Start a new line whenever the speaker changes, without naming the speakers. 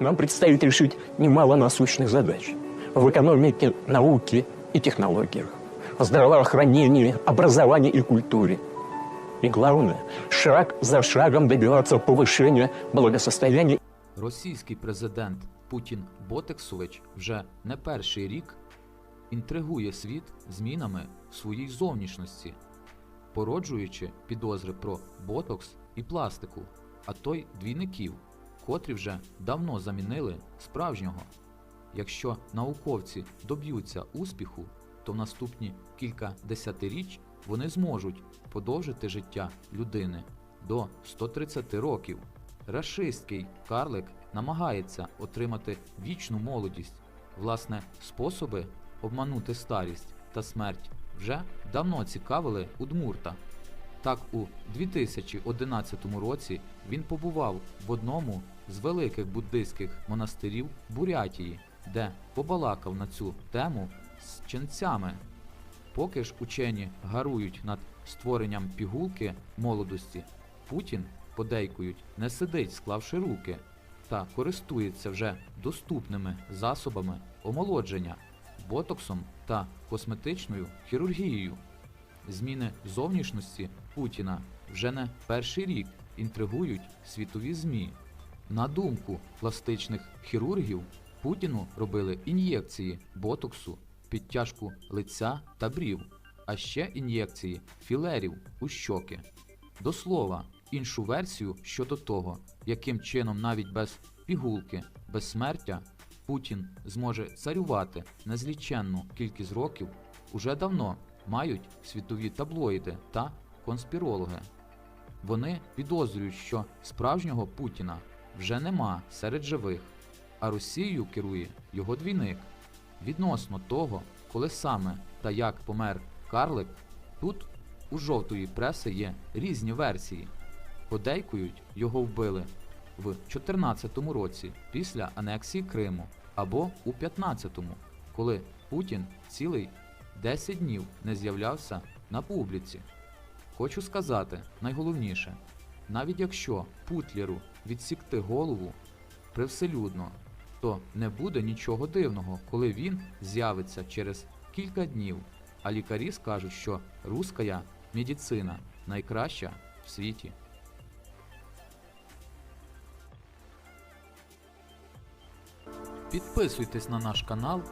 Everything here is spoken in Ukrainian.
нам предстоит решить немало насущных задач в экономике, науке и технологиях, в здравоохранении, образовании и культуре. И главное, шаг за шагом добиваться повышения благосостояния
Російський президент Путін Ботексович вже не перший рік інтригує світ змінами в своїй зовнішності, породжуючи підозри про ботокс і пластику, а то й двійників, котрі вже давно замінили справжнього. Якщо науковці доб'ються успіху, то в наступні кілька десятиріч вони зможуть подовжити життя людини до 130 років. Рашистський карлик намагається отримати вічну молодість. Власне, способи обманути старість та смерть вже давно цікавили Удмурта. Так, у 2011 році він побував в одному з великих буддийських монастирів Бурятії, де побалакав на цю тему з ченцями. Поки ж учені гарують над створенням пігулки молодості, Путін, подейкують, не сидить, склавши руки, та користується вже доступними засобами омолодження, ботоксом та косметичною хірургією. Зміни зовнішності Путіна вже не перший рік інтригують світові ЗМІ. На думку пластичних хірургів, Путіну робили ін'єкції ботоксу, підтяжку лиця та брів, а ще ін'єкції філерів у щоки. До слова, іншу версію щодо того, яким чином навіть без пігулки, безсмертя Путін зможе царювати незліченну кількість років, уже давно мають світові таблоїди та конспірологи. Вони підозрюють, що справжнього Путіна вже нема серед живих, а Росією керує його двійник. Відносно того, коли саме та як помер Карлик, тут у жовтої преси є різні версії. Подейкують, його вбили в 14-му році після анексії Криму або у 15-му, коли Путін цілий 10 днів не з'являвся на публіці. Хочу сказати найголовніше, навіть якщо Путлеру відсікти голову привселюдно, то не буде нічого дивного, коли він з'явиться через кілька днів, а лікарі скажуть, що руская медицина найкраща в світі. Підписуйтесь на наш канал